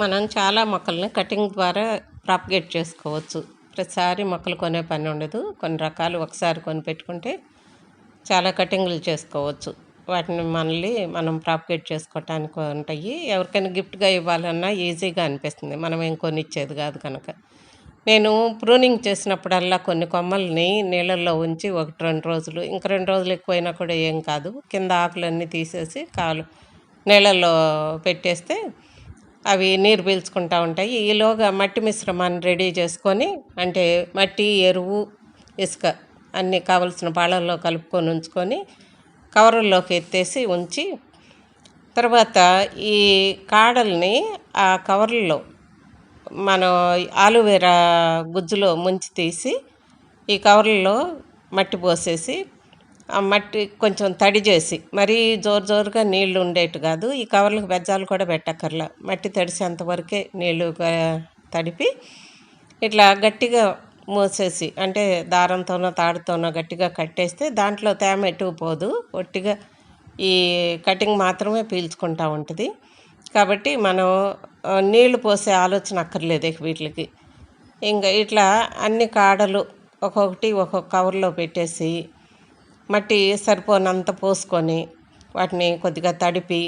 మనం చాలా మొక్కల్ని కటింగ్ ద్వారా ప్రాపగేట్ చేసుకోవచ్చు. ప్రతిసారి మొక్కలు కొనే పని ఉండదు. కొన్ని రకాలు ఒకసారి కొని పెట్టుకుంటే చాలా కటింగ్లు చేసుకోవచ్చు. వాటిని మళ్ళీ మనం ప్రాపగేట్ చేసుకోవటానికి ఉంటాయి. ఎవరికైనా గిఫ్ట్గా ఇవ్వాలన్నా ఈజీగా అనిపిస్తుంది. మనం ఏం కొనిచ్చేది కాదు కనుక. నేను ప్రూనింగ్ చేసినప్పుడల్లా కొన్ని కొమ్మల్ని నీళ్ళల్లో ఉంచి ఒకటి రెండు రోజులు ఇంక రెండు రోజులు ఎక్కువైనా కూడా ఏం కాదు. కింద ఆకులన్నీ తీసేసి కాలు నీళ్ళల్లో పెట్టేస్తే అవి నీరు పీల్చుకుంటూ ఉంటాయి. ఈలోగా మట్టి మిశ్రమాన్ని రెడీ చేసుకొని అంటే మట్టి ఎరువు ఇసుక అన్నీ కావలసిన పాళల్లో కలుపుకొని ఉంచుకొని కవర్లోకి ఎత్తేసి ఉంచి తర్వాత ఈ కాడల్ని ఆ కవర్లో మనం ఆలువేరా గుజ్జులో ముంచి తీసి ఈ కవర్లలో మట్టి పోసేసి మట్టి కొంచెం తడి చేసి మరీ జోరు జోరుగా నీళ్ళు ఉండేట్టు కాదు ఈ కవర్లకు బెజ్జాలు కూడా పెట్టక్కర్లా. మట్టి తడిసేంతవరకే నీళ్ళు తడిపి ఇట్లా గట్టిగా మూసేసి అంటే దారంతోనో తాడుతోనో గట్టిగా కట్టేస్తే దాంట్లో తేమ ఎట్టుకుపోదు పోదు. ఒట్టిగా ఈ కటింగ్ మాత్రమే పీల్చుకుంటా ఉంటుంది. కాబట్టి మనం నీళ్ళు పోసే ఆలోచన అక్కర్లేదు ఇక వీటికి. ఇంకా ఇట్లా అన్ని కాడలు ఒక్కొక్కటి ఒక్కొక్క కవర్లో పెట్టేసి మట్టి సరిపోనంత పోసుకొని వాటిని కొద్దిగా తడిపి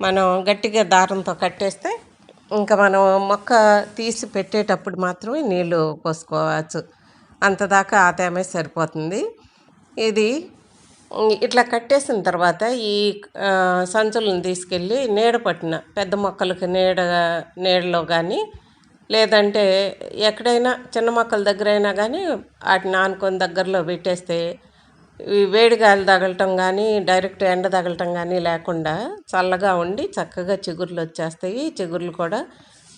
మనం గట్టిగా దారంతో కట్టేస్తే ఇంకా మనం మొక్క తీసి పెట్టేటప్పుడు మాత్రమే నీళ్ళు పోసుకోవచ్చు. అంతదాకా ఆ తేమే సరిపోతుంది. ఇది ఇట్లా కట్టేసిన తర్వాత ఈ సంచులను తీసుకెళ్ళి నీడ పట్టిన పెద్ద మొక్కలకి నీడ నీడలో కానీ లేదంటే ఎక్కడైనా చిన్న మొక్కల దగ్గర అయినా కానీ వాటిని ఆనుకొని దగ్గరలో పెట్టేస్తే ఈ వేడి గాలి తగలటం కానీ డైరెక్ట్ ఎండ తగలటం కానీ లేకుండా చల్లగా ఉండి చక్కగా చిగుర్లు వచ్చేస్తాయి. చిగుర్లు కూడా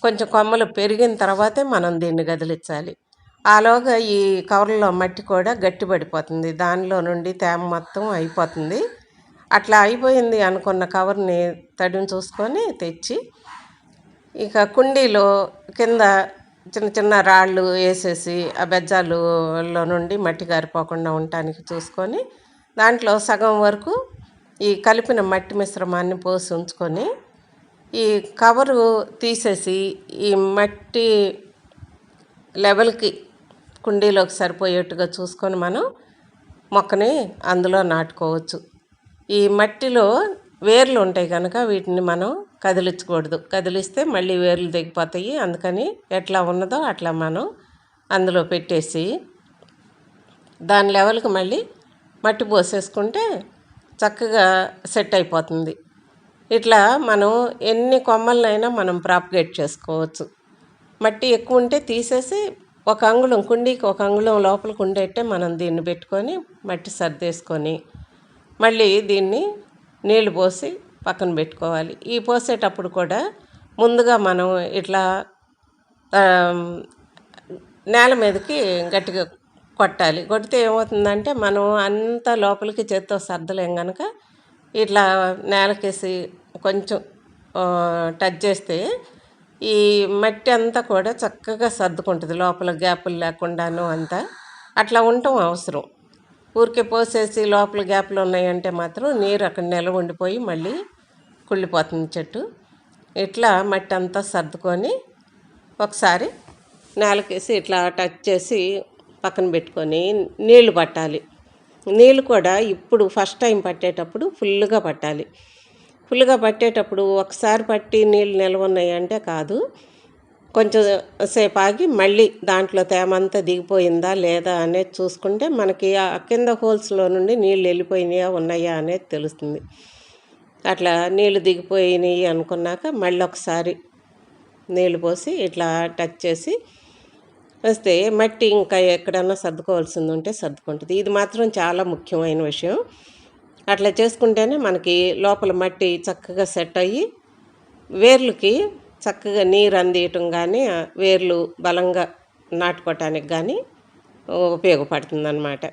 కొంచెం కొమ్మలు పెరిగిన తర్వాతే మనం దీన్ని కదిలించాలి ఆలోగా ఈ కవర్లో మట్టి కూడా గట్టిపడిపోతుంది. దానిలో నుండి తేమ మొత్తం అయిపోతుంది. అట్లా అయిపోయింది అనుకున్న కవర్ని తడిని చూసుకొని తెచ్చి ఇక కుండీలో కింద చిన్న చిన్న రాళ్ళు వేసేసి ఆ బెజ్జాలులో నుండి మట్టి గారిపోకుండా ఉండటానికి చూసుకొని దాంట్లో సగం వరకు ఈ కలిపిన మట్టి మిశ్రమాన్ని పోసి ఉంచుకొని ఈ కవరు తీసేసి ఈ మట్టి లెవెల్కి కుండీలోకి సరిపోయేట్టుగా చూసుకొని మనం మొక్కని అందులో నాటుకోవచ్చు. ఈ మట్టిలో వేర్లు ఉంటాయి కనుక వీటిని మనం కదిలించకూడదు. కదిలిస్తే మళ్ళీ వేర్లు తెగిపోతాయి. అందుకని ఎట్లా ఉన్నదో అట్లా మనం అందులో పెట్టేసి దాని లెవెల్కి మళ్ళీ మట్టి పోసేసుకుంటే చక్కగా సెట్ అయిపోతుంది. ఇట్లా మనం ఎన్ని కొమ్మలనైనా మనం ప్రాపగేట్ చేసుకోవచ్చు. మట్టి ఎక్కువ ఉంటే తీసేసి ఒక అంగుళం కుండీకి ఒక అంగుళం లోపలికి ఉండేట్టే మనం దీన్ని పెట్టుకొని మట్టి సర్దేసుకొని మళ్ళీ దీన్ని నీళ్ళు పోసి పక్కన పెట్టుకోవాలి. ఈ పోసేటప్పుడు కూడా ముందుగా మనం ఇట్లా నేల మీదకి గట్టిగా కొట్టాలి. కొడితే ఏమవుతుందంటే మనం అంతా లోపలికి చేత్తో సర్దలేం కనుక ఇట్లా నేలకేసి కొంచెం టచ్ చేస్తే ఈ మట్టి అంతా కూడా చక్కగా సర్దుకుంటుంది. లోపల గ్యాపులు లేకుండాను అంతా. అట్లా ఉండటం అవసరం. ఊరికే పోసేసి లోపల గ్యాప్లు ఉన్నాయంటే మాత్రం నీరు అక్కడ నిలవ ఉండిపోయి మళ్ళీ కుళ్ళిపోతుంది చెట్టు. ఇట్లా మట్టి అంతా సర్దుకొని ఒకసారి నేలకేసి ఇట్లా టచ్ చేసి పక్కన పెట్టుకొని నీళ్ళు పట్టాలి. నీళ్ళు కూడా ఇప్పుడు ఫస్ట్ టైం పట్టేటప్పుడు ఫుల్గా పట్టాలి. ఫుల్గా పట్టేటప్పుడు ఒకసారి పట్టి నీళ్ళు నిల్వ ఉన్నాయంటే కాదు కొంచెం సేపు ఆగి మళ్ళీ దాంట్లో తేమ అంతా దిగిపోయిందా లేదా అనేది చూసుకుంటే మనకి ఆ కింద హోల్స్లో నుండి నీళ్ళు వెళ్ళిపోయినాయా ఉన్నాయా అనేది తెలుస్తుంది. అట్లా నీళ్ళు దిగిపోయినాయి అనుకున్నాక మళ్ళీ ఒకసారి నీళ్ళు పోసి ఇట్లా టచ్ చేసి వస్తే మట్టి ఇంకా ఎక్కడన్నా సర్దుకోవాల్సింది ఉంటే సర్దుకుంటుంది. ఇది మాత్రం చాలా ముఖ్యమైన విషయం. అట్లా చేసుకుంటేనే మనకి లోపల మట్టి చక్కగా సెట్ అయ్యి వేర్లకి చక్కగా నీరు అందియటం కానీ వేర్లు బలంగా నాటుకోవటానికి కానీ ఉపయోగపడుతుందన్నమాట.